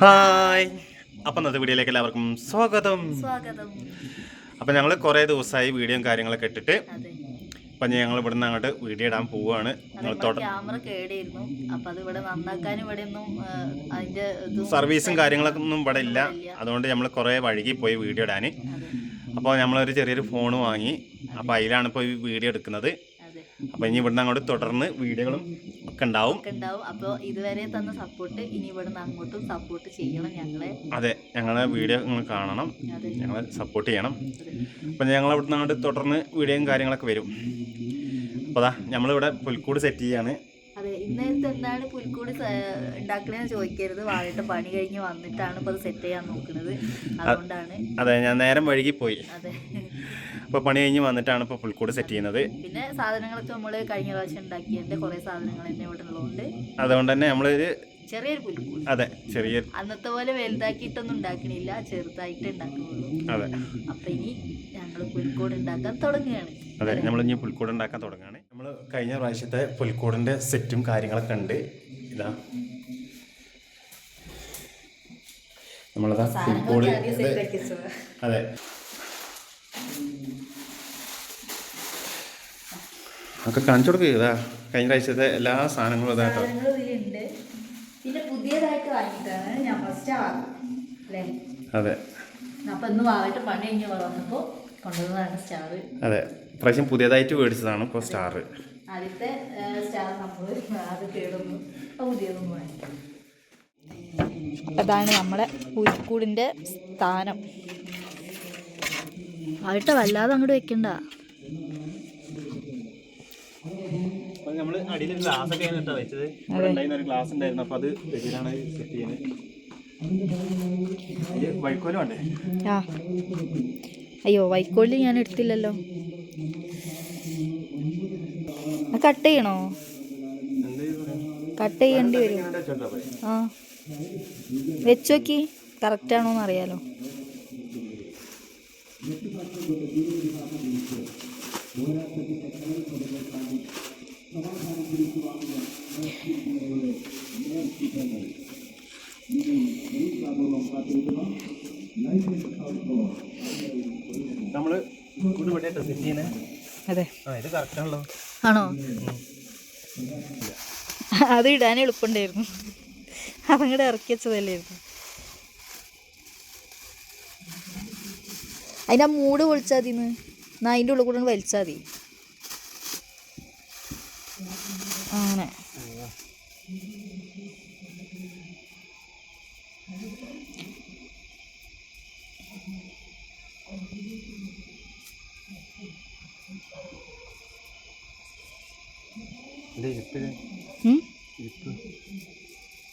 Hi. അപ്പം ഇന്നത്തെ വീഡിയോയിലേക്ക് എല്ലാവർക്കും സ്വാഗതം. സ്വാഗതം. അപ്പം ഞങ്ങൾ കുറേ ദിവസമായി വീഡിയോയും കാര്യങ്ങളൊക്കെ ഇട്ടിട്ട് അതെ. അപ്പം ഞങ്ങൾ ഇവിടെ നിന്ന് അങ്ങോട്ട് വീഡിയോ ഇടാൻ പോവുകയാണ് ക്യാമറ കേടായിരുന്നു അപ്പൊ അത് ഇവിടെ നന്നാക്കാനും ഇവിടെ ഒന്നും സർവീസും കാര്യങ്ങളൊക്കെ ഒന്നും ഇവിടെ ഇല്ല. അതുകൊണ്ട് നമ്മൾ കുറേ വഴുകി പോയി വീഡിയോ ഇടാൻ അതെ. അപ്പോൾ നമ്മളൊരു ചെറിയൊരു ഫോൺ വാങ്ങി. അപ്പോൾ അതിലാണ് ഇപ്പോൾ ഈ വീഡിയോ എടുക്കുന്നത്. അതെ. അപ്പോൾ ഇനി ഇവിടുന്ന് അങ്ങോട്ട് തുടർന്ന് വീഡിയോകളും ഒക്കെ ഉണ്ടാവും അപ്പോ അപ്പോൾ ഇതുവരെ തന്ന സപ്പോർട്ട് ഇനി ഇവിടുന്ന് അങ്ങോട്ടും സപ്പോർട്ട് ചെയ്യണം ഞങ്ങളെ. അതെ ഞങ്ങളെ വീഡിയോ നിങ്ങൾ കാണണം. ഞങ്ങളെ സപ്പോർട്ട് ചെയ്യണം. അപ്പൊ ഞങ്ങൾ ഇവിടുന്ന് അങ്ങോട്ട് തുടർന്ന് വീഡിയോയും കാര്യങ്ങളൊക്കെ വരും. അപ്പോൾ അതാ നമ്മളിവിടെ പുൽക്കൂട് സെറ്റ് ചെയ്യാണ്. അതെ ഇന്നേരത്തെ എന്താണ് പുൽക്കൂട് ഉണ്ടാക്കണേന്ന് ചോദിക്കരുത്. വാഴയുടെ പണി കഴിഞ്ഞ് വന്നിട്ടാണ് ഇപ്പോൾ അത് സെറ്റ് ചെയ്യാൻ നോക്കുന്നത് അതുകൊണ്ടാണ്. അതെ ഞാൻ നേരം വഴുകി പോയി. അതെ. അപ്പോൾ പണി കഴിഞ്ഞ് വന്നിട്ടാണ് ഇപ്പോൾ പുൽക്കൂട് സെറ്റ് ചെയ്യുന്നത്. പിന്നെ സാധനങ്ങളൊക്കെ നമ്മൾ കഴിഞ്ഞ പ്രാവശ്യം ഉണ്ടാക്കിയതിന്റെ കുറേ സാധനങ്ങൾ തന്നെ ഇവിടെ ഉള്ളതുകൊണ്ട് അതുകൊണ്ട് തന്നെ നമ്മളൊരു ചെറിയൊരു പുൽക്കൂട് അതെ ചെറിയ അന്നത്തെ പോലെ വലുതാക്കിയിട്ടൊന്നും ഉണ്ടാക്കണില്ല ചെറുതായിട്ട് ഉണ്ടാക്കുന്നുള്ളൂ. അതെ. അപ്പൊ ഇനി ഞങ്ങൾ പുൽക്കൂട് ഉണ്ടാക്കാൻ തുടങ്ങുകയാണ്. അതെ നമ്മൾ ഇനി പുൽക്കൂട് ഉണ്ടാക്കാൻ തുടങ്ങുകയാണ്. നമ്മൾ കഴിഞ്ഞ പ്രാവശ്യത്തെ പുൽക്കൂടിന്റെ സെറ്റും കാര്യങ്ങളൊക്കെ ഉണ്ട്. ഇതാ. നമ്മളതാ പുൽക്കൂട്. അതെ. ഒക്കെ കാണിച്ചു കൊടുക്കുക ഇതാ കഴിഞ്ഞ പ്രാവശ്യത്തെ എല്ലാ സാധനങ്ങളും ഇതാ കേട്ടോ. പിന്നെ പുതിയതായിട്ട് വാങ്ങിയിട്ടാണ് ഞാൻ ഫസ്റ്റ് അല്ലേ? അതെ. അപ്പം ഇന്ന് വാങ്ങിട്ട് പണി കഴിഞ്ഞ് വന്നപ്പോ കൊണ്ടുവന്നതാണ് സ്റ്റാർ. അതെ. പ്രാവശ്യം പുതിയതായിട്ട് മേടിച്ചതാണ് ഇപ്പോൾ സ്റ്റാർ. ആദ്യത്തെ സ്റ്റാർ നമ്മൾ അത് കേടുന്നു. അപ്പൊ പുതിയതൊന്നും വാങ്ങിക്കാം അതാണ് നമ്മുടെ പുൽക്കൂടിന്റെ സ്ഥാനം. ആയിട്ട് വല്ലാതെ അങ്ങോട്ട് വെക്കണ്ട. അപ്പോൾ നമ്മൾ അടിയിൽ ഗ്ലാസ് ഒക്കെ കേട്ടോ വെച്ചത്. ഇവിടെ ഉണ്ടായിരുന്ന ഒരു ഗ്ലാസ് ഉണ്ടായിരുന്നു. അപ്പോൾ അത് വെച്ചിട്ടാണ് സെറ്റ് ചെയ്യുന്നത് വൈക്കോലും ഉണ്ട് ആ. അയ്യോ വൈക്കോൽ ഞാൻ എടുത്തില്ലല്ലോ. കട്ട് ചെയ്യണോ? കട്ട് ചെയ്യേണ്ടി വരും. ആ. വെച്ചോക്കി കറക്റ്റ് ആണോന്ന് അറിയാലോ. നമ്മൾ സെറ്റ് ചെയ്യുന്നത് അതെ. ആണോ? അത് ഇടാൻ എളുപ്പമുണ്ടായിരുന്നു. അതങ്ങടെ ഇറക്കി വെച്ചതല്ലായിരുന്നു. അതിന്റെ മൂട് പൊളിച്ചാൽ മതി എന്നാ അതിന്റെ ഉള്ളിൽ കൂടെ വലിച്ചാൽ മതി.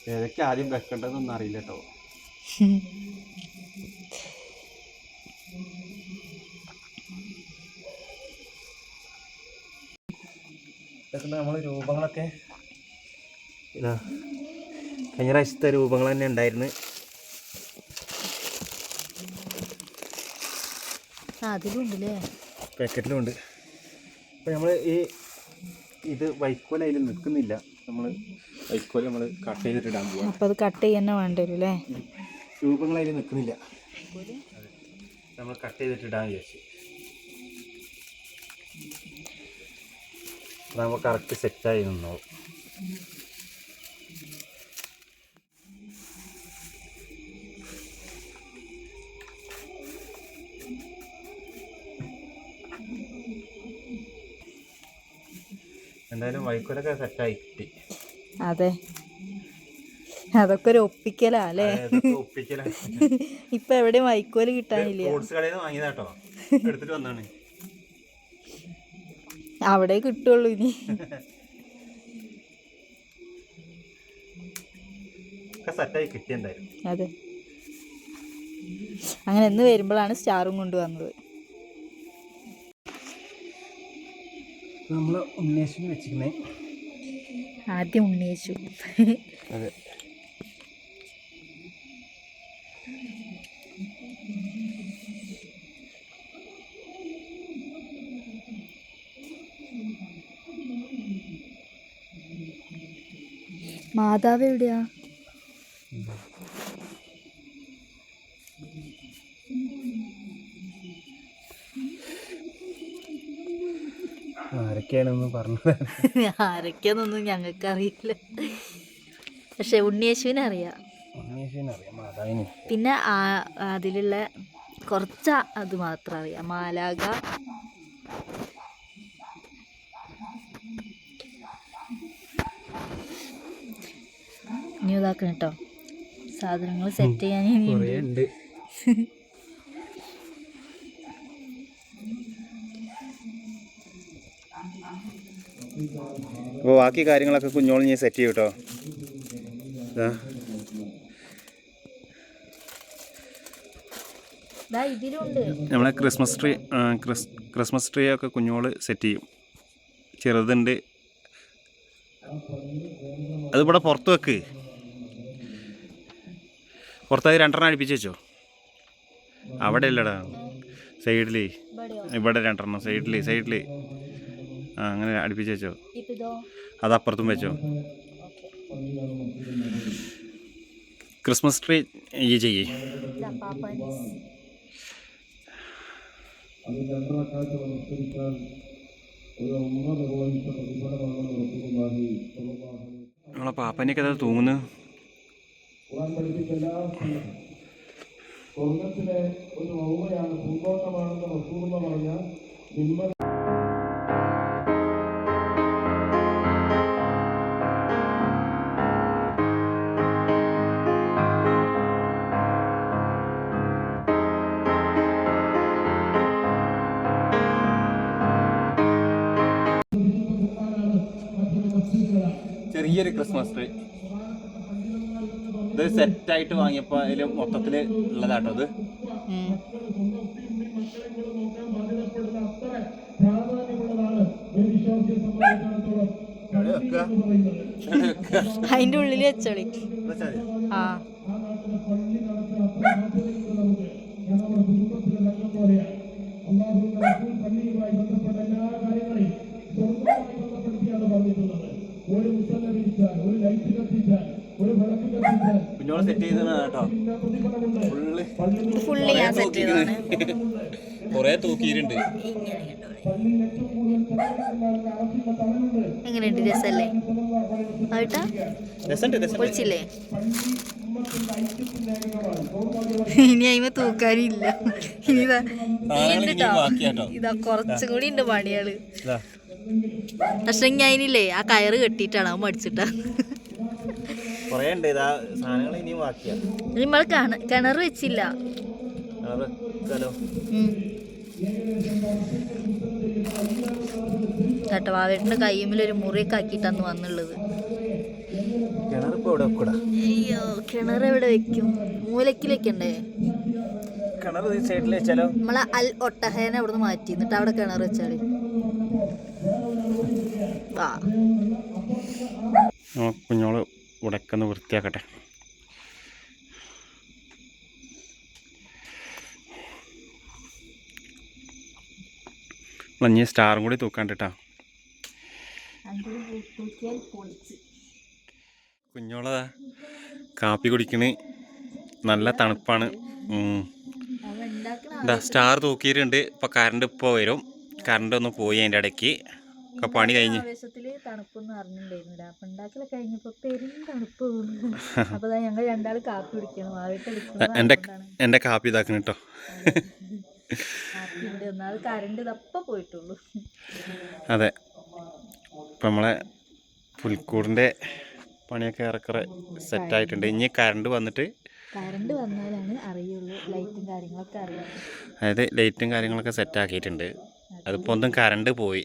ഏതൊക്കെ ആദ്യം വെക്കേണ്ടതൊന്നും അറിയില്ല കേട്ടോ. നമ്മൾ രൂപങ്ങളൊക്കെ കഴിഞ്ഞ പ്രാവശ്യത്തെ രൂപങ്ങൾ തന്നെ ഉണ്ടായിരുന്നു. പാക്കറ്റിലും ഉണ്ട് അപ്പോൾ നമ്മൾ ഈ ഇത് വൈക്കോൽ അതിൽ നിൽക്കുന്നില്ല നമ്മൾ വൈക്കോൽ നമ്മൾ കട്ട് ചെയ്തിട്ട് ഇടാൻ പോവാം. അപ്പം അത് കട്ട് ചെയ്യാൻ വേണ്ടി വരും അല്ലേ രൂപങ്ങൾ അതിൽ നിൽക്കുന്നില്ല നമ്മൾ കട്ട് ചെയ്തിട്ട് ഇടാൻ വിചാരിച്ചു നമ്മൾ കറക്റ്റ് സെറ്റായി നിന്നോളും. എന്തായാലും വൈക്കോലൊക്കെ സെറ്റായി കിട്ടി. അതെ. അതൊക്കെ ഒരു ഒപ്പിക്കലാ അല്ലേ? ഇപ്പൊ എവിടെയും വൈക്കോൽ കിട്ടാനില്ല. വാങ്ങിയതാട്ടോ. എടുത്തിട്ട് വന്നാണ് അവിടെ കിട്ടുള്ളൂ ഇനി. സെറ്റായി അതെ. അങ്ങനെ എന്ന് വരുമ്പോഴാണ് സ്റ്റാറും കൊണ്ടുവന്നത് നമ്മൾ ഉന്മേഷിന് വെച്ചിരുന്നേ ആദ്യം ഉണ്ണിയേശു. അതെ. മാതാവ് എവിടെയാ? ആരൊക്കെയാണെന്ന് പറഞ്ഞു ആരൊക്കെയാണെന്നൊന്നും ഞങ്ങൾക്ക് അറിയില്ല പക്ഷെ ഉണ്ണിയേശുവിനെ അറിയാം. പിന്നെ അതിലുള്ള കുറച്ച് അത് മാത്രം അറിയാം. മാലാക ഇനി ഇതാക്കണം കേട്ടോ. സാധനങ്ങൾ സെറ്റ് ചെയ്യാൻ ഇനിയുണ്ട്. അപ്പോൾ ബാക്കി കാര്യങ്ങളൊക്കെ കുഞ്ഞോളം ഞാൻ സെറ്റ് ചെയ്യും കേട്ടോ നമ്മളെ ക്രിസ്മസ് ട്രീ ക്രിസ്മസ് ട്രീ ഒക്കെ കുഞ്ഞോൾ സെറ്റ് ചെയ്യും. ചെറുതുണ്ട്. അതിവിടെ പുറത്ത് വെക്ക്. പുറത്തായി രണ്ടെണ്ണം അടുപ്പിച്ച് വെച്ചോ. അവിടെ ഇല്ലടാ സൈഡിൽ ഇവിടെ രണ്ടെണ്ണം. സൈഡിൽ സൈഡിൽ ആ അങ്ങനെ അടുപ്പിച്ച് വെച്ചോ. അത് അപ്പുറത്തും വെച്ചോ. ക്രിസ്മസ് ട്രീ ഈ ചെയ്യേ. ഇതാ പാപ്പാനീസ് നമ്മളെ പാപ്പനെയൊക്കെ അതാ തൂങ്ങുന്നു. ചെറിയൊരു ക്രിസ്മസ് ട്രീ ഇത് സെറ്റായിട്ട് വാങ്ങിയപ്പോൾ അതിൽ മൊത്തത്തിൽ ഉള്ളതാട്ടോ ഇത്. അതിന്റെ ഉള്ളിൽ വെച്ചോളി. ആ കുഞ്ഞോളെ സെറ്റ് ചെയ്തതാണ് കേട്ടോ ഫുള്ള് ഫുള്ള് ഞാൻ സെറ്റ് ചെയ്തതാണ് കുറേ തൂക്കിയിട്ടുണ്ട്. എങ്ങനെയുണ്ട്? രസല്ലേ? പൊളിച്ചില്ലേ? ഇനി അയിമ തൂക്കാനില്ല. ഇതാ കുറച്ചും കൂടി ഉണ്ട് പണികൾ. പക്ഷെ ഞാൻ അതിനില്ലേ ആ കയറ് കെട്ടിട്ടാണ് അവൻ മടിച്ചിട്ടാ കിണ കിണർ വെച്ചില്ല. വെക്കാലോ കയ്യുമ്മിൽ ഒരു മുറിയൊക്കെ ആക്കിട്ടാന്ന് വന്നുള്ളത്. അയ്യോ കിണർ എവിടെ വെക്കും മൂലക്കിൽ വെക്കണ്ടേ നമ്മളെ അൽ ഒട്ടഹേനെ അവിടുന്ന് മാറ്റി. എന്നിട്ട് അവിടെ കിണർ വെച്ചാൽ. കുഞ്ഞോൾ ഉടക്കുന്ന വൃത്തിയാക്കട്ടെ. മഞ്ഞ സ്റ്റാറും കൂടി തൂക്കാണ്ടിട്ടാ കുഞ്ഞോള കാപ്പി കുടിക്കണ്. നല്ല തണുപ്പാണ്. എന്താ സ്റ്റാർ തൂക്കിയിട്ടുണ്ട്. ഇപ്പൊ കറണ്ട് ഇപ്പൊ വരും. കറണ്ട് ഒന്ന് പോയി അതിന്റെ ഇടയ്ക്ക്. ഒക്കെ പണി കഴിഞ്ഞ്. എന്റെ തണുപ്പൊന്നും അറിഞ്ഞിട്ടുണ്ടായിരുന്നില്ല അപ്പൊ ഉണ്ടാക്കലൊക്കെ കഴിഞ്ഞപ്പോ പെരും തണുപ്പ് അപ്പൊ ദാ ഞങ്ങൾ കാപ്പി കുടിക്കണം. എന്റെ എന്റെ കാപ്പി ഇതാക്കണം കേട്ടോ ഒന്നാമത് കറണ്ട് ഇതപ്പ പോയിട്ടുള്ളൂ. അതെ. ഇപ്പം നമ്മളെ പുൽക്കൂടിന്റെ പണിയൊക്കെ ഇറക്കറ സെറ്റ് ആയിട്ടുണ്ട് ഇനി കറണ്ട് വന്നിട്ട് കറണ്ട് വന്നാലാണ് അറിയുള്ളൂ ലൈറ്റും കാര്യങ്ങളൊക്കെ അറിയാം. അതായത് ലൈറ്റും കാര്യങ്ങളൊക്കെ സെറ്റ് ആക്കിയിട്ടുണ്ട് അതിപ്പോൾ ഒന്നും കറണ്ട് പോയി.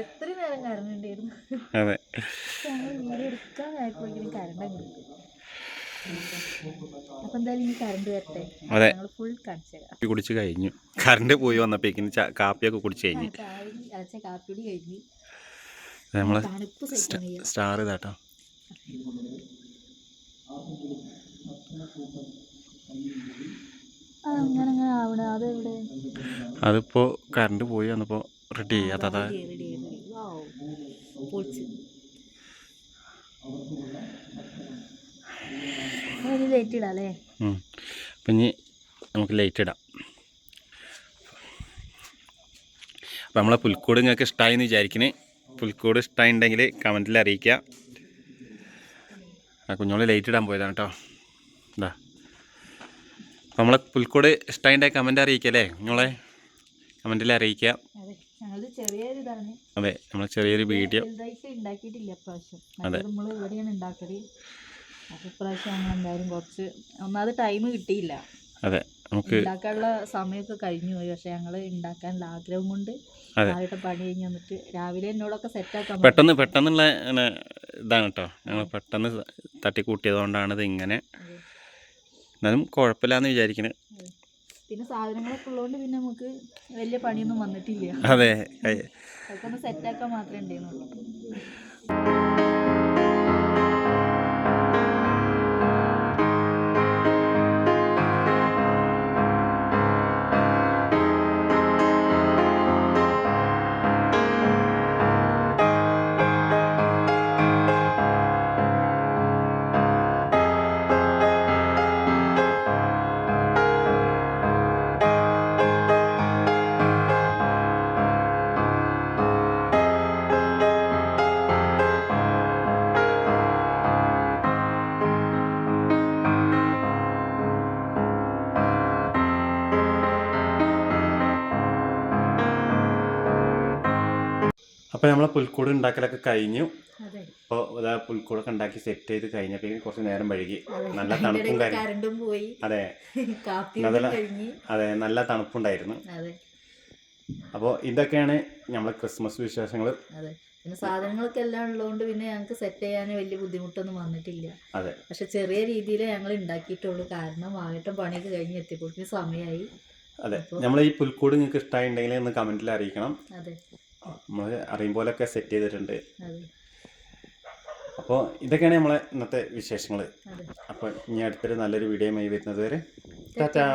എത്ര നേരം കറണ്ട് ഉണ്ടായിരുന്നു അതെ. പക്ഷെ എടുക്കാൻ വീഡിയോ എടുക്കാനായപ്പോഴേക്കും കറണ്ട് അതെ. കുടിച്ച് കഴിഞ്ഞു. കറണ്ട് പോയി വന്നപ്പോഴേക്കും കാപ്പിയൊക്കെ കുടിച്ച് കഴിഞ്ഞു. നമ്മൾ സ്റ്റാർ ഇതാട്ടോ. അതിപ്പോ കറണ്ട് പോയി വന്നപ്പോ റെഡി ചെയ്യാം അതാ റെഡി റെഡി റെഡി വാവ് പൊളിച്ച് ഒരു ലൈറ്റ് ഇടാം അല്ലേ? അപ്പം ഇനി നമുക്ക് ലൈറ്റ് ഇടാം. അപ്പോൾ നമ്മളെ പുൽക്കൂട് നിങ്ങൾക്ക് ഇഷ്ടമായി എന്ന് വിചാരിക്കണേ. പുൽക്കൂട് ഇഷ്ടമായിട്ടുണ്ടെങ്കിൽ കമന്റിൽ അറിയിക്കുക ആ കുഞ്ഞോൾ ലൈറ്റ് ഇടാൻ പോയതാണ് കേട്ടോ എന്താ അപ്പോൾ നമ്മളെ പുൽക്കൂട് ഇഷ്ടമായിട്ടുണ്ടെങ്കിൽ കമന്റ് അറിയിക്കുക അല്ലേ കുഞ്ഞോളെ? കമന്റിൽ അറിയിക്കുക അതെ അതെ നമ്മൾ ചെറിയൊരു വീഡിയോ. വലുതായിട്ട് ഉണ്ടാക്കിയിട്ടില്ല ഇപ്രാവശ്യം നമ്മൾ എന്തായാലും കുറച്ച് ഒന്നാമത് ടൈം കിട്ടിയില്ല. അതെ നമുക്ക് ഉണ്ടാക്കാനുള്ള സമയമൊക്കെ കഴിഞ്ഞു പോയി. പക്ഷെ ഞങ്ങൾ ഉണ്ടാക്കാനുള്ള ആഗ്രഹം കൊണ്ട് ആയിട്ട് പണി കഴിഞ്ഞ് വന്നിട്ട് രാവിലെ എന്നോടൊക്കെ സെറ്റാക്കാൻ പെട്ടെന്ന് പെട്ടെന്നുള്ള ഇതാണ് കേട്ടോ ഞങ്ങൾ പെട്ടെന്ന് തട്ടിക്കൂട്ടിയതുകൊണ്ടാണ് ഇത് ഇങ്ങനെ. എന്നാലും കുഴപ്പമില്ലാന്ന് വിചാരിക്കണേ. പിന്നെ സാധനങ്ങളൊക്കെ ഉള്ളതുകൊണ്ട് പിന്നെ നമുക്ക് വലിയ പണിയൊന്നും വന്നിട്ടില്ല. അതെ. അതൊക്കെ ഒന്ന് സെറ്റാക്കാൻ മാത്രമേ ഉണ്ടായിരുന്നുള്ളൂ അപ്പോൾ നമ്മളെ പുൽക്കൂട് ഉണ്ടാക്കലൊക്കെ കഴിഞ്ഞു. അതെ. അപ്പോൾ ഇതാ പുൽക്കൂടൊക്കെ ഉണ്ടാക്കി സെറ്റ് ചെയ്ത് കഴിഞ്ഞപ്പോൾ കുറച്ച് നേരം വഴുകി നല്ല തണുപ്പും കരണ്ടും പോയി. അതെ. അതെ നല്ല തണുപ്പുണ്ടായിരുന്നു. അപ്പോൾ ഇതൊക്കെയാണ് നമ്മളെ ക്രിസ്മസ് വിശേഷങ്ങൾ പിന്നെ സാധനങ്ങളൊക്കെ എല്ലാം ഉള്ളതുകൊണ്ട് പിന്നെ ഞങ്ങൾക്ക് സെറ്റ് ചെയ്യാൻ വലിയ ബുദ്ധിമുട്ടൊന്നും വന്നിട്ടില്ല. അതെ. പക്ഷെ ചെറിയ രീതിയിൽ ഞങ്ങൾ ഉണ്ടാക്കിയിട്ടുള്ളൂ. കാരണം വാഴട്ടം പണിയൊക്കെ കഴിഞ്ഞ് എത്തിയപ്പോഴത്തേക്കും സമയമായി. അതെ. നമ്മൾ ഈ പുൽക്കൂട് നിങ്ങൾക്ക് ഇഷ്ടമായിട്ടുണ്ടെങ്കിൽ ഒന്ന് കമന്റിൽ അറിയിക്കണം. അതെ. നമ്മൾ അറിയും പോലൊക്കെ സെറ്റ് ചെയ്തിട്ടുണ്ട്. അപ്പോൾ ഇതൊക്കെയാണ് നമ്മളെ ഇന്നത്തെ വിശേഷങ്ങൾ അപ്പോൾ ഇനി അടുത്തൊരു നല്ലൊരു വീഡിയോയുമായി വരുന്നത് വരെ ടാറ്റാ.